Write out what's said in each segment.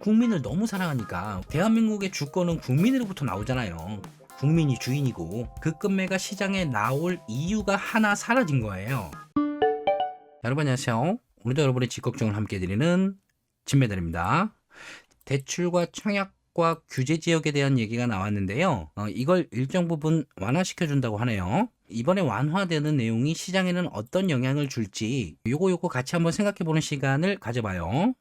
국민을 너무 사랑하니까 대한민국의 주권은 국민으로부터 나오잖아요. 국민이 주인이고 그 금매가 시장에 나올 이유가 하나 사라진 거예요. 여러분 안녕하세요. 오늘도 여러분의 집 걱정을 함께 해드리는 진매달입니다. 대출과 청약 과 규제 지역에 대한 얘기가 나왔는데요. 어, 이걸 일정 부분 완화시켜 준다고 하네요. 이번에 완화되는 내용이 시장에는 어떤 영향을 줄지 요거 요거 같이 한번 생각해 보는 시간을 가져봐요.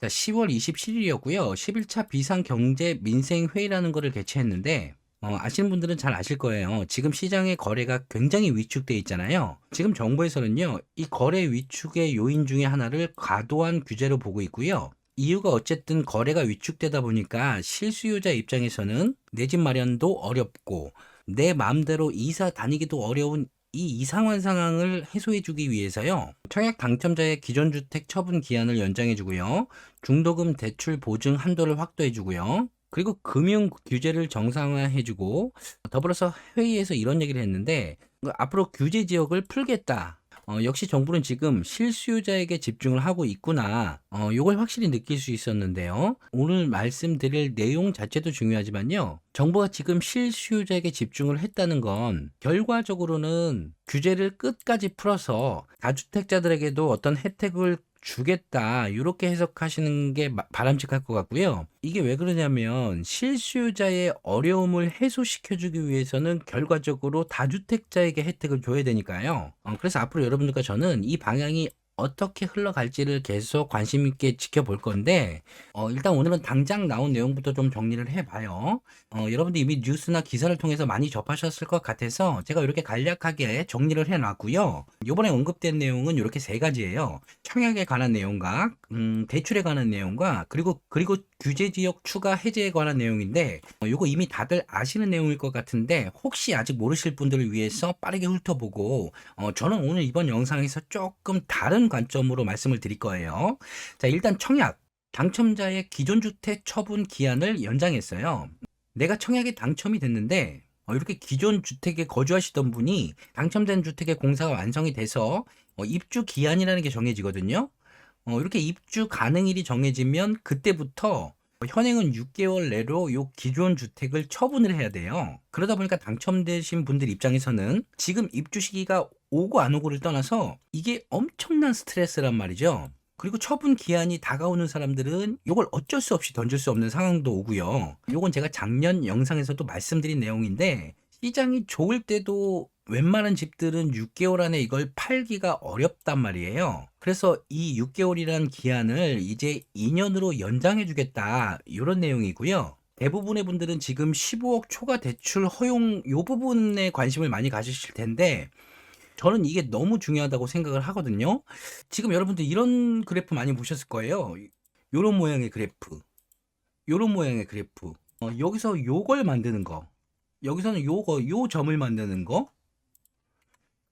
자, 10월 27일이었고요. 11차 비상경제 민생회의라는 거를 개최했는데 어, 아시는 분들은 잘 아실 거예요. 지금 시장의 거래가 굉장히 위축돼 있잖아요. 지금 정부에서는요, 이 거래 위축의 요인 중에 하나를 과도한 규제로 보고 있고요. 이유가 어쨌든 거래가 위축되다 보니까 실수요자 입장에서는 내 집 마련도 어렵고 내 마음대로 이사 다니기도 어려운 이 이상한 상황을 해소해주기 위해서요. 청약 당첨자의 기존 주택 처분 기한을 연장해주고요. 중도금 대출 보증 한도를 확대해주고요. 그리고 금융 규제를 정상화해주고 더불어서 회의에서 이런 얘기를 했는데 앞으로 규제 지역을 풀겠다. 어, 역시 정부는 지금 실수요자에게 집중을 하고 있구나. 어, 요걸 확실히 느낄 수 있었는데요. 오늘 말씀드릴 내용 자체도 중요하지만요. 정부가 지금 실수요자에게 집중을 했다는 건 결과적으로는 규제를 끝까지 풀어서 다주택자들에게도 어떤 혜택을 주겠다 이렇게 해석하시는 게 마- 바람직할 것 같고요. 이게 왜 그러냐면 실수요자의 어려움을 해소시켜주기 위해서는 결과적으로 다주택자에게 혜택을 줘야 되니까요. 어, 그래서 앞으로 여러분들과 저는 이 방향이 어떻게 흘러갈지를 계속 관심 있게 지켜볼 건데 어, 일단 오늘은 당장 나온 내용부터 좀 정리를 해봐요. 어, 여러분들 이미 뉴스나 기사를 통해서 많이 접하셨을 것 같아서 제가 이렇게 간략하게 정리를 해놨고요. 이번에 언급된 내용은 이렇게 세 가지예요. 청약에 관한 내용과 음, 대출에 관한 내용과 그리고 그리고 규제 지역 추가 해제에 관한 내용인데 어, 이거 이미 다들 아시는 내용일 것 같은데 혹시 아직 모르실 분들을 위해서 빠르게 훑어보고 어, 저는 오늘 이번 영상에서 조금 다른 관점으로 말씀을 드릴 거예요. 자 일단 청약 당첨자의 기존 주택 처분 기한을 연장했어요. 내가 청약에 당첨이 됐는데 어, 이렇게 기존 주택에 거주하시던 분이 당첨된 주택의 공사가 완성이 돼서 어, 입주 기한이라는 게 정해지거든요. 어, 이렇게 입주 가능일이 정해지면 그때부터 현행은 6개월 내로 요 기존 주택을 처분을 해야 돼요. 그러다 보니까 당첨되신 분들 입장에서는 지금 입주 시기가 오고 안 오고를 떠나서 이게 엄청난 스트레스란 말이죠. 그리고 처분 기한이 다가오는 사람들은 이걸 어쩔 수 없이 던질 수 없는 상황도 오고요. 요건 제가 작년 영상에서도 말씀드린 내용인데 시장이 좋을 때도 웬만한 집들은 6개월 안에 이걸 팔기가 어렵단 말이에요. 그래서 이 6개월이라는 기한을 이제 2년으로 연장해 주겠다. 이런 내용이고요. 대부분의 분들은 지금 15억 초과 대출 허용 요 부분에 관심을 많이 가지실 텐데 저는 이게 너무 중요하다고 생각을 하거든요. 지금 여러분들 이런 그래프 많이 보셨을 거예요. 요런 모양의 그래프. 요런 모양의 그래프. 어, 여기서 요걸 만드는 거. 여기서는 요거 요 점을 만드는 거.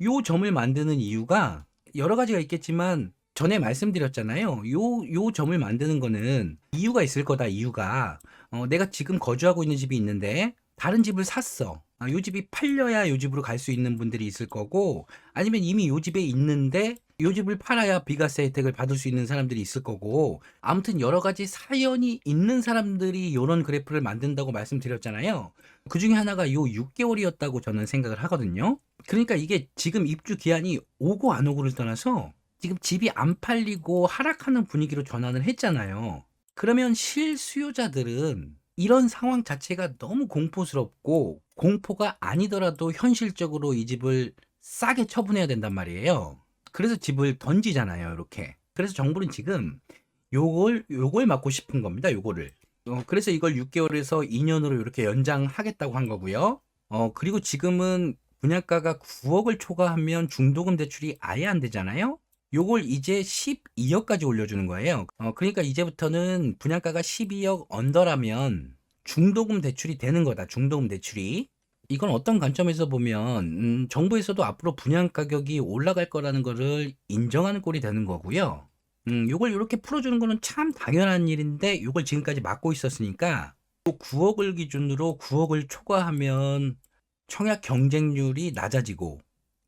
요 점을 만드는 이유가 여러 가지가 있겠지만 전에 말씀드렸잖아요. 요, 요 점을 만드는 거는 이유가 있을 거다, 이유가. 어, 내가 지금 거주하고 있는 집이 있는데 다른 집을 샀어. 아, 요 집이 팔려야 요 집으로 갈 수 있는 분들이 있을 거고 아니면 이미 요 집에 있는데 요 집을 팔아야 비과세 혜택을 받을 수 있는 사람들이 있을 거고 아무튼 여러 가지 사연이 있는 사람들이 요런 그래프를 만든다고 말씀드렸잖아요. 그 중에 하나가 요 6개월이었다고 저는 생각을 하거든요. 그러니까 이게 지금 입주 기한이 오고 안 오고를 떠나서 지금 집이 안 팔리고 하락하는 분위기로 전환을 했잖아요. 그러면 실수요자들은 이런 상황 자체가 너무 공포스럽고 공포가 아니더라도 현실적으로 이 집을 싸게 처분해야 된단 말이에요. 그래서 집을 던지잖아요, 이렇게. 그래서 정부는 지금 요걸 요걸 막고 싶은 겁니다, 요거를. 어, 그래서 이걸 6개월에서 2년으로 이렇게 연장하겠다고 한 거고요. 어, 그리고 지금은 분양가가 9억을 초과하면 중도금 대출이 아예 안 되잖아요. 요걸 이제 12억까지 올려주는 거예요. 어, 그러니까 이제부터는 분양가가 12억 언더라면 중도금 대출이 되는 거다. 중도금 대출이. 이건 어떤 관점에서 보면 음, 정부에서도 앞으로 분양 가격이 올라갈 거라는 거를 인정하는 꼴이 되는 거고요. 음, 요걸 이렇게 풀어주는 거는 참 당연한 일인데 요걸 지금까지 막고 있었으니까 9억을 기준으로 9억을 초과하면 청약 경쟁률이 낮아지고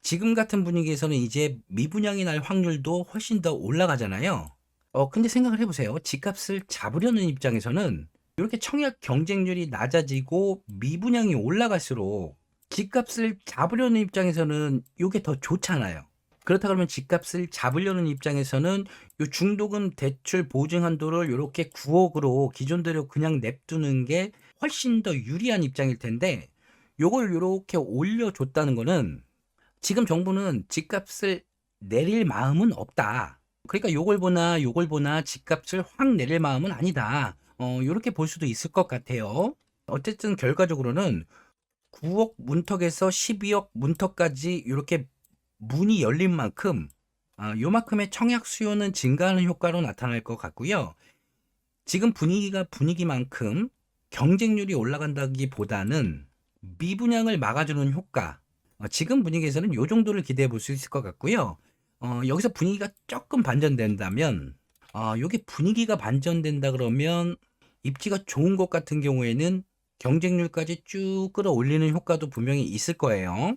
지금 같은 분위기에서는 이제 미분양이 날 확률도 훨씬 더 올라가잖아요. 어, 근데 생각을 해보세요. 집값을 잡으려는 입장에서는 이렇게 청약 경쟁률이 낮아지고 미분양이 올라갈수록 집값을 잡으려는 입장에서는 이게 더 좋잖아요. 그렇다 그러면 집값을 잡으려는 입장에서는 요 중도금 대출 보증 한도를 이렇게 9억으로 기존대로 그냥 냅두는 게 훨씬 더 유리한 입장일 텐데 요걸 이렇게 올려줬다는 거는 지금 정부는 집값을 내릴 마음은 없다. 그러니까 요걸 보나 요걸 보나 집값을 확 내릴 마음은 아니다. 어, 요렇게 볼 수도 있을 것 같아요. 어쨌든 결과적으로는 9억 문턱에서 12억 문턱까지 이렇게 문이 열린 만큼 아, 요만큼의 청약 수요는 증가하는 효과로 나타날 것 같고요. 지금 분위기가 분위기만큼 경쟁률이 올라간다기보다는 미분양을 막아주는 효과. 어, 지금 분위기에서는 요 정도를 기대해 볼 수 있을 것 같고요. 어, 여기서 분위기가 조금 반전된다면, 어, 요게 분위기가 반전된다 그러면 입지가 좋은 곳 같은 경우에는 경쟁률까지 쭉 끌어올리는 효과도 분명히 있을 거예요.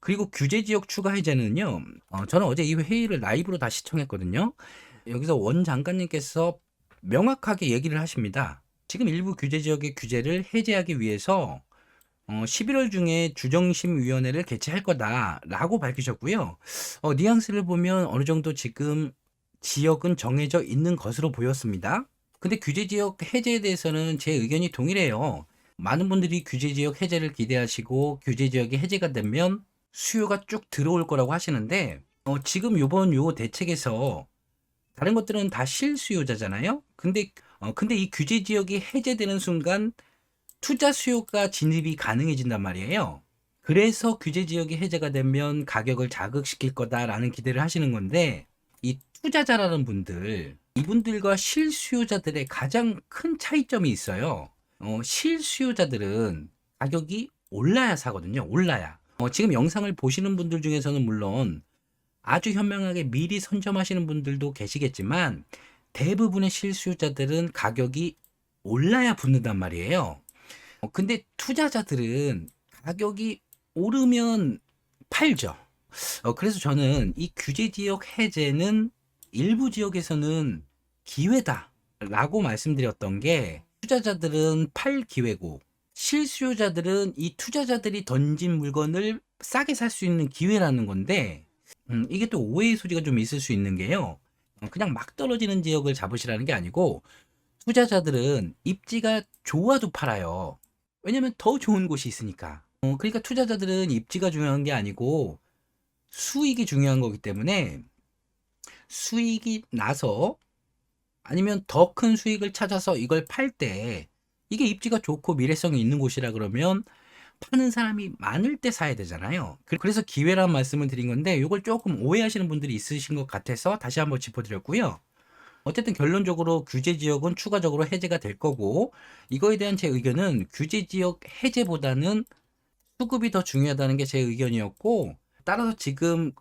그리고 규제 지역 추가 해제는요. 어, 저는 어제 이 회의를 라이브로 다 시청했거든요. 여기서 원 장관님께서 명확하게 얘기를 하십니다. 지금 일부 규제 지역의 규제를 해제하기 위해서 어, 11월 중에 주정심위원회를 개최할 거다라고 밝히셨고요. 어, 뉘앙스를 보면 어느 정도 지금 지역은 정해져 있는 것으로 보였습니다. 근데 규제 지역 해제에 대해서는 제 의견이 동일해요. 많은 분들이 규제 지역 해제를 기대하시고 규제 지역이 해제가 되면 수요가 쭉 들어올 거라고 하시는데 어, 지금 요번 요 대책에서 다른 것들은 다 실수요자잖아요. 근데 어, 근데 이 규제 지역이 해제되는 순간 투자 수요가 진입이 가능해진단 말이에요. 그래서 규제 지역이 해제가 되면 가격을 자극시킬 거다라는 기대를 하시는 건데 이 투자자라는 분들 이분들과 실수요자들의 가장 큰 차이점이 있어요. 어, 실수요자들은 가격이 올라야 사거든요. 올라야. 어, 지금 영상을 보시는 분들 중에서는 물론 아주 현명하게 미리 선점하시는 분들도 계시겠지만 대부분의 실수요자들은 가격이 올라야 붙는단 말이에요. 어, 근데 투자자들은 가격이 오르면 팔죠. 어, 그래서 저는 이 규제 지역 해제는 일부 지역에서는 기회다라고 말씀드렸던 게 투자자들은 팔 기회고 실수요자들은 이 투자자들이 던진 물건을 싸게 살 수 있는 기회라는 건데 음, 이게 또 오해의 소리가 좀 있을 수 있는 게요. 어, 그냥 막 떨어지는 지역을 잡으시라는 게 아니고 투자자들은 입지가 좋아도 팔아요. 왜냐면 더 좋은 곳이 있으니까. 어, 그러니까 투자자들은 입지가 중요한 게 아니고 수익이 중요한 거기 때문에 수익이 나서 아니면 더 큰 수익을 찾아서 이걸 팔 때 이게 입지가 좋고 미래성이 있는 곳이라 그러면 파는 사람이 많을 때 사야 되잖아요. 그- 그래서 기회란 말씀을 드린 건데 이걸 조금 오해하시는 분들이 있으신 것 같아서 다시 한번 짚어드렸고요. 어쨌든 결론적으로 규제 지역은 추가적으로 해제가 될 거고 이거에 대한 제 의견은 규제 지역 해제보다는 수급이 더 중요하다는 게 제 의견이었고 따라서 지금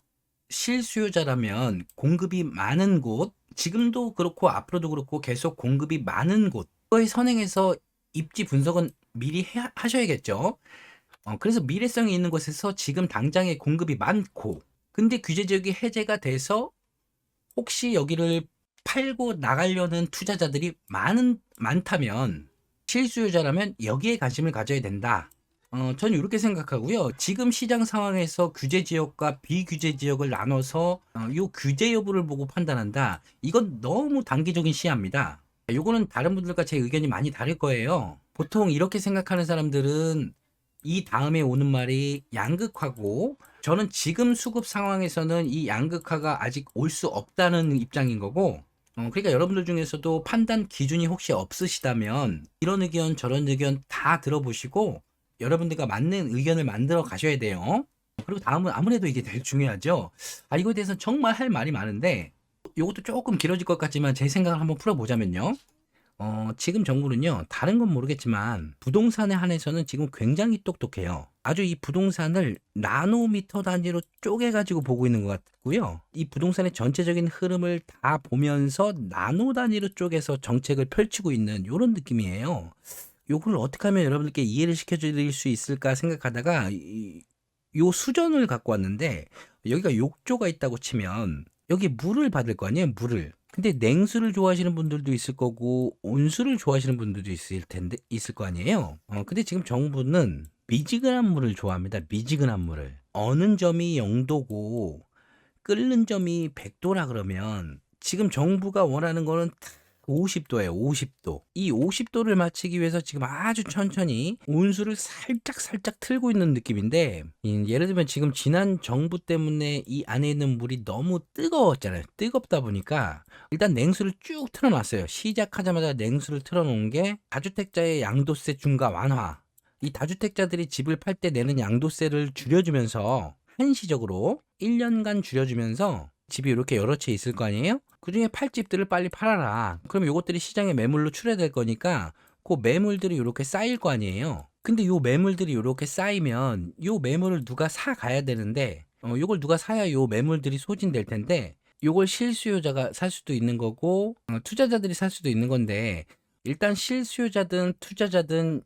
실수요자라면 공급이 많은 곳 지금도 그렇고 앞으로도 그렇고 계속 공급이 많은 곳 그거에 선행해서 입지 분석은 미리 해- 하셔야겠죠. 어, 그래서 미래성이 있는 곳에서 지금 당장의 공급이 많고 근데 규제 지역이 해제가 돼서 혹시 여기를 팔고 나가려는 투자자들이 많은 많다면 실수요자라면 여기에 관심을 가져야 된다. 어, 전 이렇게 생각하고요. 지금 시장 상황에서 규제 지역과 비규제 지역을 나눠서 어, 이 규제 여부를 보고 판단한다. 이건 너무 단기적인 시야입니다. 요거는 다른 분들과 제 의견이 많이 다를 거예요. 보통 이렇게 생각하는 사람들은 이 다음에 오는 말이 양극화고 저는 지금 수급 상황에서는 이 양극화가 아직 올 수 없다는 입장인 거고 어, 그러니까 여러분들 중에서도 판단 기준이 혹시 없으시다면 이런 의견 저런 의견 다 들어보시고 여러분들과 맞는 의견을 만들어 가셔야 돼요. 그리고 다음은 아무래도 이게 제일 중요하죠. 아 이거에 대해서 정말 할 말이 많은데 이것도 조금 길어질 것 같지만 제 생각을 한번 풀어보자면요. 어, 지금 정부는요, 다른 건 모르겠지만, 부동산에 한해서는 지금 굉장히 똑똑해요. 아주 이 부동산을 나노미터 단위로 쪼개가지고 보고 있는 것 같고요. 이 부동산의 전체적인 흐름을 다 보면서 나노 단위로 쪼개서 정책을 펼치고 있는 이런 느낌이에요. 요걸 어떻게 하면 여러분들께 이해를 시켜드릴 수 있을까 생각하다가, 이, 요 수전을 갖고 왔는데, 여기가 욕조가 있다고 치면, 여기 물을 받을 거 아니에요, 물을. 근데 냉수를 좋아하시는 분들도 있을 거고 온수를 좋아하시는 분들도 있을 텐데 있을 거 아니에요. 어, 근데 지금 정부는 미지근한 물을 좋아합니다. 미지근한 물을. 어느 점이 0도고 끓는 점이 100도라 그러면 지금 정부가 원하는 거는 50도예요. 50도. 이 50도를 맞추기 위해서 지금 아주 천천히 온수를 살짝 살짝 틀고 있는 느낌인데 음, 예를 들면 지금 지난 정부 때문에 이 안에 있는 물이 너무 뜨거웠잖아요. 뜨겁다 보니까 일단 냉수를 쭉 틀어놨어요. 시작하자마자 냉수를 틀어놓은 게 다주택자의 양도세 중과 완화. 이 다주택자들이 집을 팔 때 내는 양도세를 줄여주면서 한시적으로 1년간 줄여주면서 집이 이렇게 여러 채 있을 거 아니에요? 그 중에 팔 집들을 빨리 팔아라. 그럼 요것들이 시장에 매물로 출해될 거니까 그 매물들이 이렇게 쌓일 거 아니에요. 근데 요 매물들이 이렇게 쌓이면 요 매물을 누가 사 가야 되는데 어, 요걸 누가 사야 요 매물들이 소진될 텐데 요걸 실수요자가 살 수도 있는 거고 어, 투자자들이 살 수도 있는 건데 일단 실수요자든 투자자든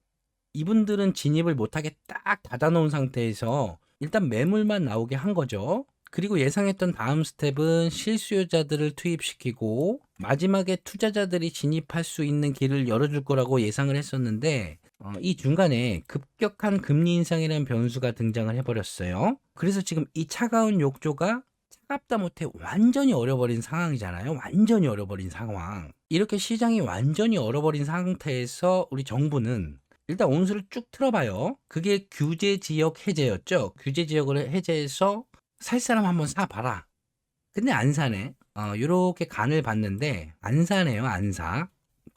이분들은 진입을 못하게 딱 닫아놓은 상태에서 일단 매물만 나오게 한 거죠. 그리고 예상했던 다음 스텝은 실수요자들을 투입시키고 마지막에 투자자들이 진입할 수 있는 길을 열어줄 거라고 예상을 했었는데 어, 이 중간에 급격한 금리 인상이라는 변수가 등장을 해버렸어요. 그래서 지금 이 차가운 욕조가 차갑다 못해 완전히 얼어버린 상황이잖아요. 완전히 얼어버린 상황. 이렇게 시장이 완전히 얼어버린 상태에서 우리 정부는 일단 온수를 쭉 틀어봐요. 그게 규제 지역 해제였죠. 규제 지역을 해제해서 살 사람 한번 사봐라. 근데 안 사네. 어, 요렇게 간을 봤는데 안 사네요. 안 사.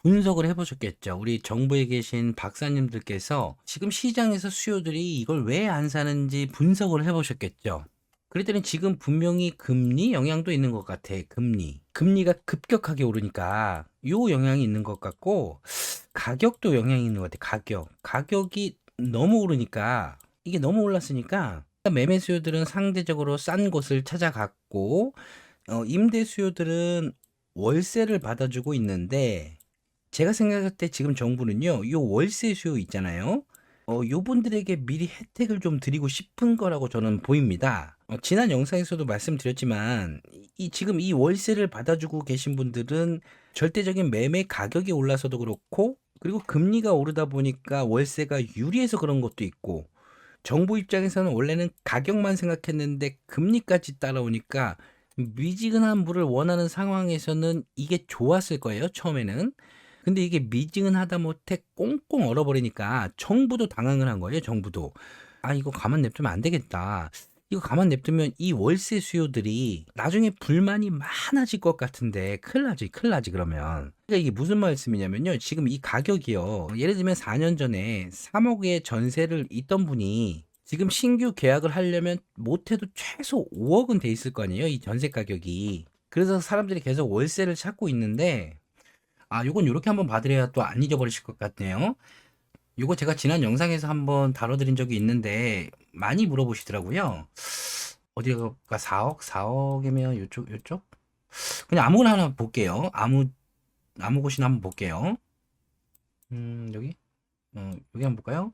분석을 해보셨겠죠. 우리 정부에 계신 박사님들께서 지금 시장에서 수요들이 이걸 왜 안 사는지 분석을 해보셨겠죠. 그랬더니 지금 분명히 금리 영향도 있는 것 같아. 금리. 금리가 급격하게 오르니까 요 영향이 있는 것 같고 가격도 영향이 있는 것 같아. 가격. 가격이 너무 오르니까 이게 너무 올랐으니까 매매 수요들은 상대적으로 싼 곳을 찾아갔고 어, 임대 수요들은 월세를 받아주고 있는데 제가 생각할 때 지금 정부는요, 요 월세 수요 있잖아요. 어, 요분들에게 미리 혜택을 좀 드리고 싶은 거라고 저는 보입니다. 어, 지난 영상에서도 말씀드렸지만, 이, 지금 이 월세를 받아주고 계신 분들은 절대적인 매매 가격이 올라서도 그렇고, 그리고 금리가 오르다 보니까 월세가 유리해서 그런 것도 있고, 정부 입장에서는 원래는 가격만 생각했는데 금리까지 따라오니까 미지근한 물을 원하는 상황에서는 이게 좋았을 거예요, 처음에는. 근데 이게 미지근하다 못해 꽁꽁 얼어버리니까 정부도 당황을 한 거예요, 정부도. 아, 이거 가만 냅두면 안 되겠다. 이거 가만 냅두면 이 월세 수요들이 나중에 불만이 많아질 것 같은데 큰일 나지, 큰일 나지, 그러면. 그러니까 이게 무슨 말씀이냐면요. 지금 이 가격이요. 예를 들면 4년 전에 3억의 전세를 있던 분이 지금 신규 계약을 하려면 못해도 최소 5억은 돼 있을 거 아니에요, 이 전세 가격이. 그래서 사람들이 계속 월세를 찾고 있는데, 아, 요건 요렇게 한번 봐드려야 또 안 잊어버리실 것 같네요. 요거 제가 지난 영상에서 한번 다뤄드린 적이 있는데, 많이 물어보시더라고요. 어디가 4억? 4억이면 요쪽, 요쪽? 그냥 아무거나 하나 볼게요. 아무, 아무 곳이나 한번 볼게요. 음, 여기? 어, 여기 한번 볼까요?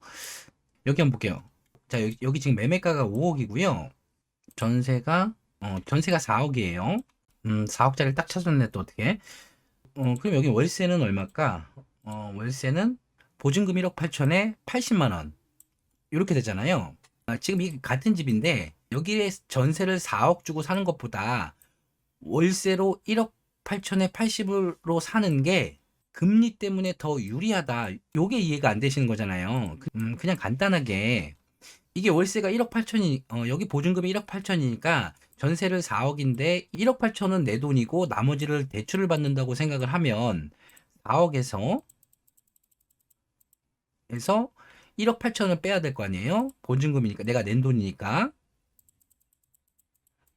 여기 한번 볼게요. 자, 여기, 여기 지금 매매가가 5억이고요. 전세가, 어, 전세가 4억이에요. 음, 4억짜리를 딱 찾았네, 또 어떻게. 어, 그럼 여기 월세는 얼마일까? 어, 월세는 보증금 1억 8천에 80만 원. 이렇게 되잖아요. 아, 지금 이 같은 집인데 여기에 전세를 4억 주고 사는 것보다 월세로 1억 8천에 80으로 사는 게 금리 때문에 더 유리하다. 요게 이해가 안 되시는 거잖아요. 그- 음, 그냥 간단하게 이게 월세가 1억 8천이 어, 여기 보증금이 1억 8천이니까 전세를 4억인데 1억 8천은 내 돈이고 나머지를 대출을 받는다고 생각을 하면 4억에서 에서 1억 8천을 빼야 될 거 아니에요? 보증금이니까 내가 낸 돈이니까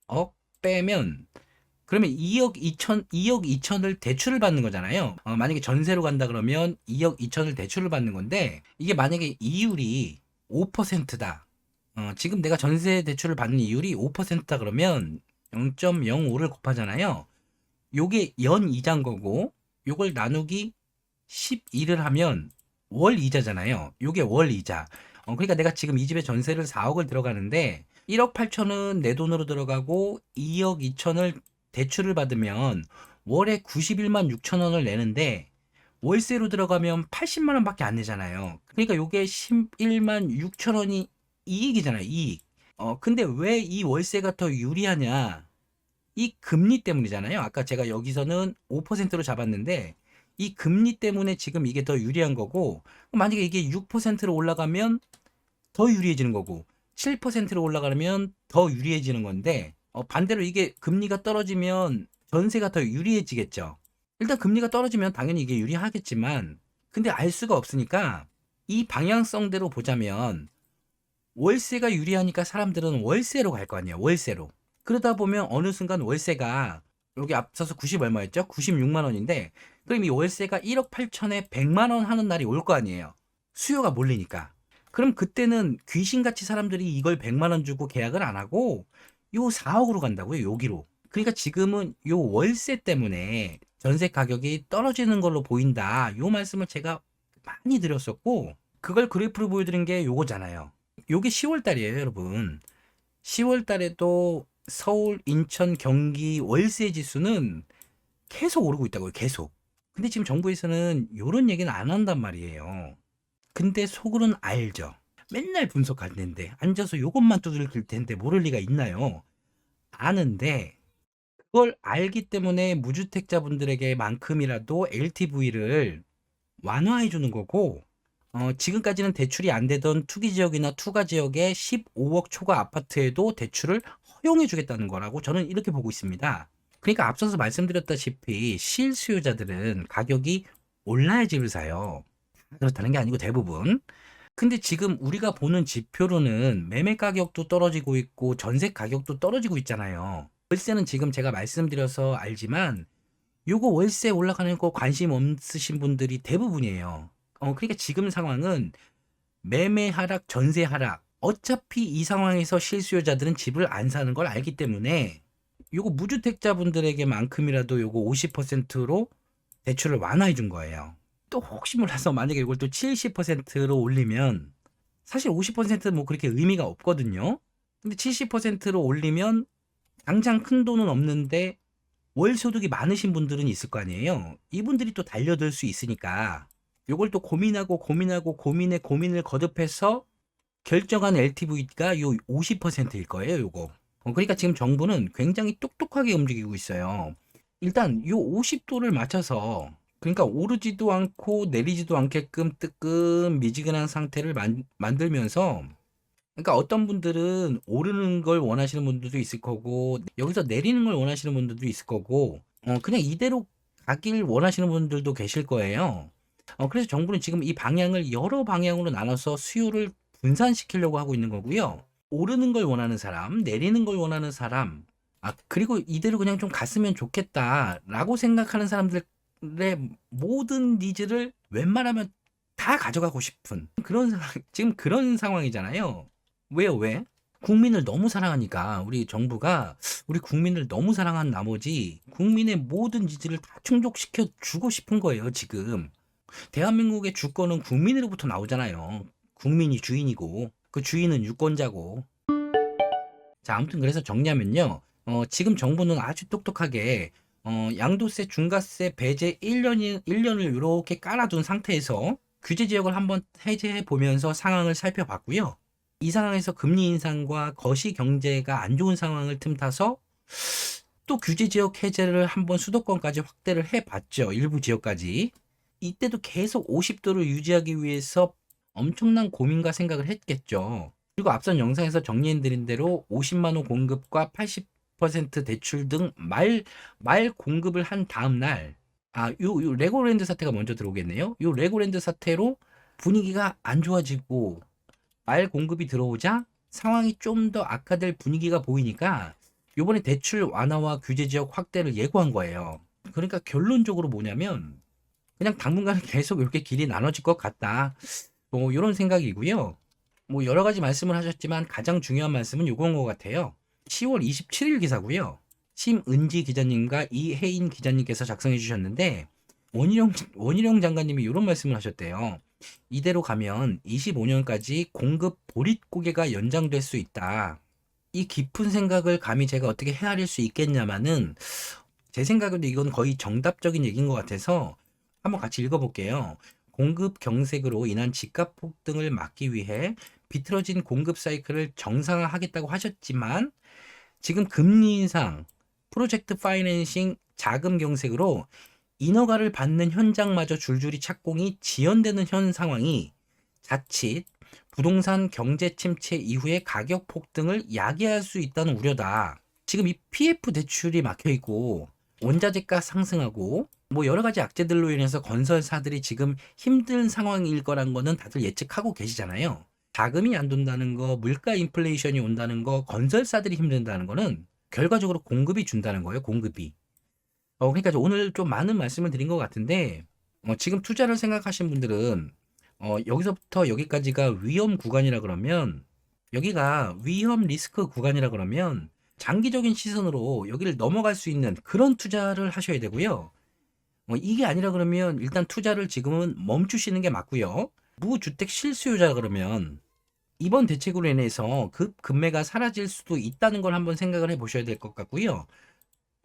억 빼면 그러면 2억 2천 2억 2천을 대출을 받는 거잖아요. 어, 만약에 전세로 간다 그러면 2억 2천을 대출을 받는 건데 이게 만약에 이율이 5%다. 어, 지금 내가 전세 대출을 받는 이율이 5%다 그러면 0.05를 곱하잖아요. 요게 연 이자인 거고 요걸 나누기 12를 하면 월 이자잖아요. 요게 월 이자. 어, 그러니까 내가 지금 이 집에 전세를 4억을 들어가는데 1억 8천은 내 돈으로 들어가고 2억 2천을 대출을 받으면 월에 91만 6천 원을 내는데 월세로 들어가면 80만 원밖에 안 내잖아요. 그러니까 요게 11만 6천 원이 이익이잖아요. 이익. 어 근데 왜 이 월세가 더 유리하냐? 이 금리 때문이잖아요. 아까 제가 여기서는 5%로 잡았는데 이 금리 때문에 지금 이게 더 유리한 거고 만약에 이게 6%로 올라가면 더 유리해지는 거고 7%로 올라가면 더 유리해지는 건데 어, 반대로 이게 금리가 떨어지면 전세가 더 유리해지겠죠. 일단 금리가 떨어지면 당연히 이게 유리하겠지만 근데 알 수가 없으니까 이 방향성대로 보자면 월세가 유리하니까 사람들은 월세로 갈 거 아니에요. 월세로. 그러다 보면 어느 순간 월세가 여기 앞서서 90 얼마였죠? 96만 원인데 그럼 이 월세가 1억 8천에 100만 원 하는 날이 올 거 아니에요. 수요가 몰리니까. 그럼 그때는 귀신같이 사람들이 이걸 100만 원 주고 계약을 안 하고 요 4억으로 간다고요. 여기로. 그러니까 지금은 요 월세 때문에 전세 가격이 떨어지는 걸로 보인다. 요 말씀을 제가 많이 드렸었고 그걸 그래프로 보여드린 게 요거잖아요. 요게 10월 달이에요, 여러분. 10월 달에도 서울, 인천, 경기 월세 지수는 계속 오르고 있다고요. 계속. 근데 지금 정부에서는 요런 얘기는 안 한단 말이에요. 근데 속으로는 알죠. 맨날 분석할 텐데 앉아서 요것만 두들길 텐데 모를 리가 있나요? 아는데 그걸 알기 때문에 무주택자분들에게만큼이라도 LTV를 완화해 주는 거고 어, 지금까지는 대출이 안 되던 투기 지역이나 투가 지역의 15억 초과 아파트에도 대출을 허용해 주겠다는 거라고 저는 이렇게 보고 있습니다. 그러니까 앞서서 말씀드렸다시피 실수요자들은 가격이 올라야 집을 사요. 그렇다는 게 아니고 대부분. 근데 지금 우리가 보는 지표로는 매매 가격도 떨어지고 있고 전세 가격도 떨어지고 있잖아요. 월세는 지금 제가 말씀드려서 알지만 요거 월세 올라가는 거 관심 없으신 분들이 대부분이에요. 어, 그러니까 지금 상황은 매매 하락, 전세 하락. 어차피 이 상황에서 실수요자들은 집을 안 사는 걸 알기 때문에 요거 무주택자분들에게만큼이라도 요거 50%로 대출을 완화해 준 거예요. 또 혹시 몰라서 만약에 이걸 또 70%로 올리면 사실 50%는 뭐 그렇게 의미가 없거든요. 근데 70%로 올리면 당장 큰 돈은 없는데 월 소득이 많으신 분들은 있을 거 아니에요. 이분들이 또 달려들 수 있으니까 요걸 또 고민하고 고민하고 고민에 고민을 거듭해서 결정한 LTV가 요 50%일 거예요, 요거. 어, 그러니까 지금 정부는 굉장히 똑똑하게 움직이고 있어요. 일단 요 50도를 맞춰서 그러니까 오르지도 않고 내리지도 않게끔 뜨끔 미지근한 상태를 만, 만들면서 그러니까 어떤 분들은 오르는 걸 원하시는 분들도 있을 거고 여기서 내리는 걸 원하시는 분들도 있을 거고 어, 그냥 이대로 가길 원하시는 분들도 계실 거예요. 어, 그래서 정부는 지금 이 방향을 여러 방향으로 나눠서 수요를 분산시키려고 하고 있는 거고요. 오르는 걸 원하는 사람, 내리는 걸 원하는 사람, 아, 그리고 이대로 그냥 좀 갔으면 좋겠다라고 생각하는 사람들의 모든 니즈를 웬만하면 다 가져가고 싶은 그런 지금 그런 상황이잖아요. 왜요, 왜? 국민을 너무 사랑하니까 우리 정부가 우리 국민을 너무 사랑한 나머지 국민의 모든 니즈를 다 충족시켜 주고 싶은 거예요, 지금. 대한민국의 주권은 국민으로부터 나오잖아요. 국민이 주인이고 그 주인은 유권자고. 자, 아무튼 그래서 정리하면요. 어, 지금 정부는 아주 똑똑하게 어, 양도세, 중과세, 배제 1년이, 1년을 이렇게 깔아둔 상태에서 규제 지역을 한번 해제해 보면서 상황을 살펴봤고요. 이 상황에서 금리 인상과 거시 경제가 안 좋은 상황을 틈타서 또 규제 지역 해제를 한번 수도권까지 확대를 해 봤죠. 일부 지역까지. 이때도 계속 50도를 유지하기 위해서 엄청난 고민과 생각을 했겠죠. 그리고 앞선 영상에서 정리해드린 대로 50만 원 공급과 80% 대출 등 말 말 공급을 한 다음 날, 아, 요, 요 레고랜드 사태가 먼저 들어오겠네요. 요 레고랜드 사태로 분위기가 안 좋아지고 말 공급이 들어오자 상황이 좀 더 악화될 분위기가 보이니까 요번에 대출 완화와 규제 지역 확대를 예고한 거예요. 그러니까 결론적으로 뭐냐면 그냥 당분간 계속 이렇게 길이 나눠질 것 같다. 뭐 이런 생각이고요. 뭐 여러 가지 말씀을 하셨지만 가장 중요한 말씀은 요건 것 같아요. 10월 27일 기사고요. 심은지 기자님과 이혜인 기자님께서 작성해 주셨는데 원희룡 원희룡 장관님이 이런 말씀을 하셨대요. 이대로 가면 25년까지 공급 보릿 고개가 연장될 수 있다. 이 깊은 생각을 감히 제가 어떻게 헤아릴 수 있겠냐마는 제 생각에도 이건 거의 정답적인 얘기인 것 같아서 한번 같이 읽어볼게요. 공급 경색으로 인한 집값 폭등을 막기 위해 비틀어진 공급 사이클을 정상화하겠다고 하셨지만 지금 금리 인상, 프로젝트 파이낸싱 자금 경색으로 인허가를 받는 현장마저 줄줄이 착공이 지연되는 현 상황이 자칫 부동산 경제 침체 이후의 가격 폭등을 야기할 수 있다는 우려다. 지금 이 PF 대출이 막혀 있고 원자재가 상승하고 뭐 여러 가지 악재들로 인해서 건설사들이 지금 힘든 상황일 거란 거는 다들 예측하고 계시잖아요. 자금이 안 돈다는 거, 물가 인플레이션이 온다는 거, 건설사들이 힘든다는 거는 결과적으로 공급이 준다는 거예요. 공급이. 어, 그러니까 오늘 좀 많은 말씀을 드린 것 같은데 어, 지금 투자를 생각하신 분들은 어, 여기서부터 여기까지가 위험 구간이라 그러면 여기가 위험 리스크 구간이라 그러면 장기적인 시선으로 여기를 넘어갈 수 있는 그런 투자를 하셔야 되고요. 어, 이게 아니라 그러면 일단 투자를 지금은 멈추시는 게 맞고요. 무주택 실수요자 그러면 이번 대책으로 인해서 급 금매가 사라질 수도 있다는 걸 한번 생각을 해 보셔야 될 것 같고요.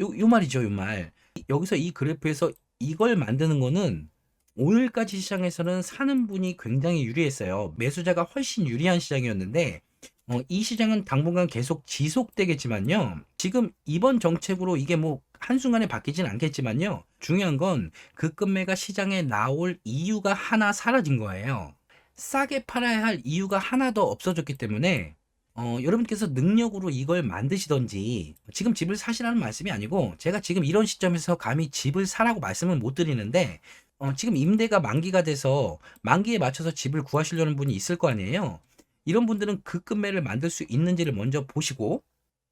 요, 요 말이죠, 요 말. 여기서 이 그래프에서 이걸 만드는 거는 오늘까지 시장에서는 사는 분이 굉장히 유리했어요. 매수자가 훨씬 유리한 시장이었는데 어, 이 시장은 당분간 계속 지속되겠지만요. 지금 이번 정책으로 이게 뭐 한순간에 바뀌진 않겠지만요. 중요한 건그 급매가 시장에 나올 이유가 하나 사라진 거예요. 싸게 팔아야 할 이유가 하나도 없어졌기 때문에 어, 여러분께서 능력으로 이걸 만드시던지 지금 집을 사시라는 말씀이 아니고 제가 지금 이런 시점에서 감히 집을 사라고 말씀은 못 드리는데 어, 지금 임대가 만기가 돼서 만기에 맞춰서 집을 구하시려는 분이 있을 거 아니에요. 이런 분들은 그 급매를 만들 수 있는지를 먼저 보시고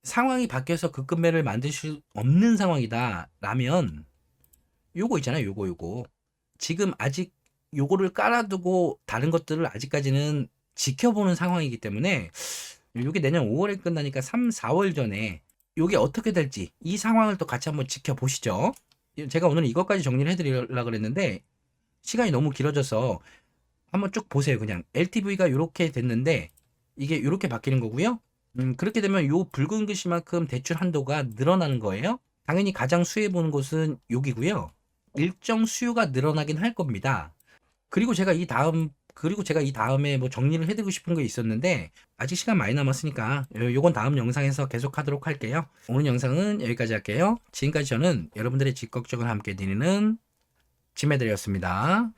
상황이 바뀌어서 그 급매를 만들 수 없는 상황이다 라면 요거 있잖아요. 요거 요거. 지금 아직 요거를 깔아두고 다른 것들을 아직까지는 지켜보는 상황이기 때문에 요게 내년 5월에 끝나니까 3, 4월 전에 요게 어떻게 될지 이 상황을 또 같이 한번 지켜보시죠. 제가 오늘 이것까지 정리를 해드리려고 그랬는데 시간이 너무 길어져서 한번 쭉 보세요. 그냥 LTV가 이렇게 됐는데 이게 이렇게 바뀌는 거고요. 음, 그렇게 되면 요 붉은 글씨만큼 대출 한도가 늘어나는 거예요. 당연히 가장 수혜 보는 곳은 여기고요. 일정 수요가 늘어나긴 할 겁니다. 그리고 제가 이 다음 그리고 제가 이 다음에 뭐 정리를 해드리고 싶은 게 있었는데 아직 시간 많이 남았으니까 요- 요건 다음 영상에서 계속 하도록 할게요. 오늘 영상은 여기까지 할게요. 지금까지 저는 여러분들의 집 걱정을 함께 드리는 지메들이었습니다.